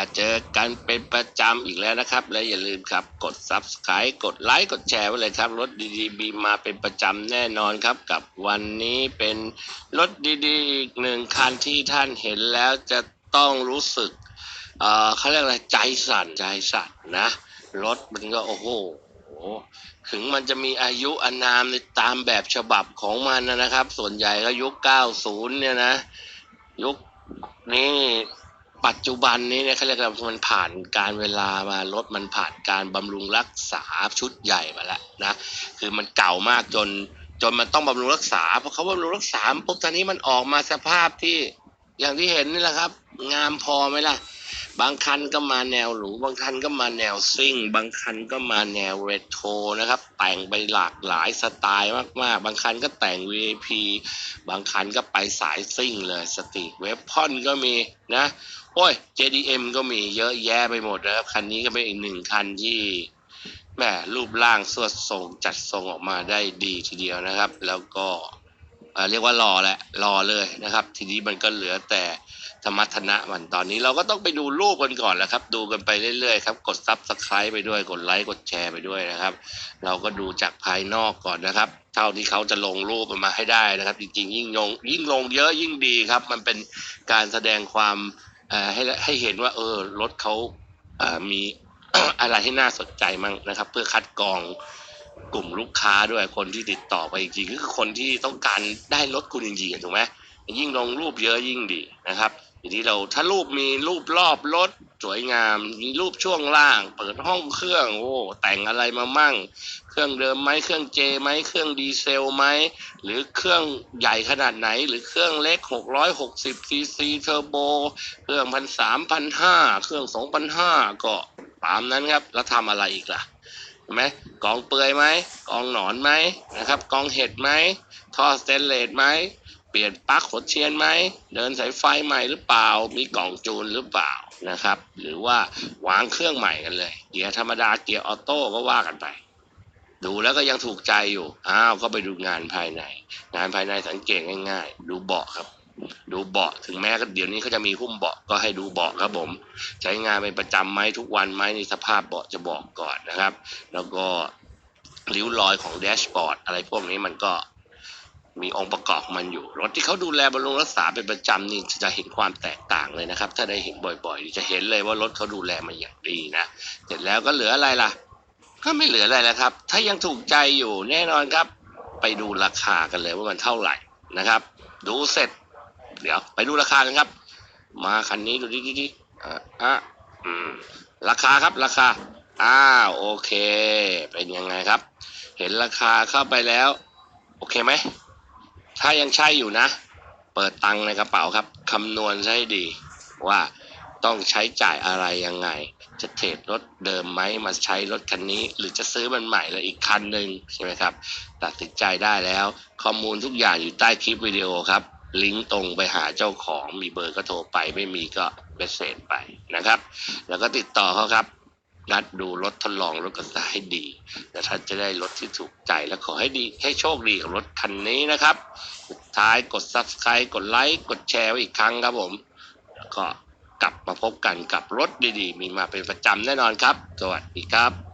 มาเจอกันเป็นประจำอีกแล้วนะครับ และอย่าลืมครับกด Subscribe กดไลค์กดแชร์ไว้เลยครับ รถดีๆมีมาเป็นประจำแน่นอนครับ กับวันนี้เป็นรถดีๆอีกหนึ่งคันที่ท่านเห็นแล้วจะต้องรู้สึกเอ่อเขาเรียกอะไรใจสั่นใจสั่นนะ รถมันก็โอ้โหถึงมันจะมีอายุอานามในตามแบบฉบับของมันนะนะครับ ส่วนใหญ่ก็ยุค 90 เนี่ยนะ ยุคนี้ ปัจจุบันนี้เนี่ยเขาเรียกว่ามันผ่านการเวลามารถมันผ่านการบำรุงรักษาชุดใหญ่มาแล้วนะคือมันเก่ามากจนจนมันต้องบำรุงรักษาเพราะเขาบำรุงรักษาปุ๊บตอนนี้มันออกมาสภาพที่อย่างที่เห็นนี่แหละครับ งามพอไหมล่ะ บางคันก็มาแนวหรูบางคันก็มาแนวซิ่ง บางคันก็มาแนวเรโทรนะครับ แต่งไปหลากหลายสไตล์มากๆ บางคันก็แต่ง VIP บางคันก็ไปสายซิ่งเลยสตรีทเวฟพอนก็มีนะ โอ้ย JDM ก็มีเยอะแยะไปหมดนะครับ คันนี้ก็เป็นอีกหนึ่งคันที่แหมรูปร่างสวดทรงจัดทรงออกมาได้ดีทีเดียวนะครับ แล้วก็เเรียกว่ารอแหละรอเลยนะครับ ทีนี้มันก็เหลือแต่ธรรมทนะมันตอนนี้เราก็ต้องไปดูรูปกันก่อนแหละครับ ดูกันไปเรื่อยๆครับ กดซับสไคร b ์ไปด้วยกดไลค์กดแชร์ไปด้วยนะครับ เราก็ดูจากภายนอกก่อนนะครับ เท่าที่เขาจะลงรูปมันมาให้ได้นะครับ จริงๆ ยิ่งลงยิ่งลงเยอะยิ่งดีครับ มันเป็นการแสดงความ ให้ให้เห็นว่า เออรถเขาเออมีอะไรให้น่าสนใจมั่งนะครับ เพื่อคัดกรองกลุ่มลูกค้าด้วยคนที่ติดต่อไปจริงๆก็คือคนที่ต้องการได้รถคุณจริงๆถูกไหมยิ่งลงรูปเยอะยิ่งดีนะครับ ทีนี้เราถ้ารูปมีรูปรอบรถสวยงาม มีรูปช่วงล่าง เปิดห้องเครื่อง โอ้แต่งอะไรมามั่ง เครื่องเดิมไหมเครื่องเจไหมเครื่องดีเซลไหมหรือเครื่องใหญ่ขนาดไหน หรือเครื่องเล็ก 660ซีซีเทอร์โบ เครื่องพันสามพันห้าเครื่องสองพันห้าก็ตามนั้นครับ แล้วทำอะไรอีกล่ะเห็นไหมกองเปื่อยไหมกองหนอนไหมนะครับ กองเห็ดไหมท่อสเตนเลสไหม เปลี่ยนปลั๊กขดเชียนไหม เดินสายไฟใหม่หรือเปล่า มีกล่องจูนหรือเปล่านะครับ หรือว่าวางเครื่องใหม่กันเลย เกียร์ธรรมดาเกียร์ออโต้ก็ว่ากันไป ดูแล้วก็ยังถูกใจอยู่ อ้าว ก็ไปดูงานภายใน งานภายในสังเกตง่าย ๆ ดูเบาะครับ ดูเบาะถึงแม้ก็เดี๋ยวนี้เขาจะมีหุ้มเบาะก็ให้ดูเบาะครับผม ใช้งานเป็นประจำไหมทุกวันไหมในสภาพเบาะจะบอกก่อนนะครับ แล้วก็ริ้วรอยของแดชบอร์ดอะไรพวกนี้มันก็ มีองค์ประกอบมันอยู่ รถที่เขาดูแลบำรุงรักษาเป็นประจำนี่จะเห็นความแตกต่างเลยนะครับ ถ้าได้เห็นบ่อยๆ จะเห็นเลยว่ารถเขาดูแลมาอย่างดีนะเสร็จแล้วก็เหลืออะไรล่ะ ก็ไม่เหลืออะไรแล้วครับ ถ้ายังถูกใจอยู่แน่นอนครับ ไปดูราคากันเลยว่ามันเท่าไหร่นะครับ ดูเสร็จ เดี๋ยว ไปดูราคากันครับ มาคันนี้ดูดิดิดิอะอะอืมราคาครับราคาอ้าวโอเค เป็นยังไงครับ เห็นราคาเข้าไปแล้ว โอเคไหม ถ้ายังใช่อยู่นะ เปิดตังในกระเป๋าครับคำนวณใช้ดีว่าต้องใช้จ่ายอะไรยังไง จะเทรดรถเดิมไหมมาใช้รถคันนี้ หรือจะซื้อมันใหม่แล้วอีกคันหนึ่งใช่ไหมครับ ตัดสินใจได้แล้ว ข้อมูลทุกอย่างอยู่ใต้คลิปวิดีโอครับ ลิงก์ตรงไปหาเจ้าของมีเบอร์ก็โทรไป ไม่มีก็เบสเซจไปนะครับ แล้วก็ติดต่อเขาครับ นัดดูรถทดลองรถกันซะให้ดีแต่ท่านจะได้รถที่ถูกใจและขอให้ดีให้โชคดีกับรถคันนี้นะครับ สุดท้ายกด subscribe กดไลค์กดแชร์ไว้อีกครั้งครับผมแล้วก็กลับมาพบกันกับรถดีๆ มีมาเป็นประจำแน่นอนครับ สวัสดีครับ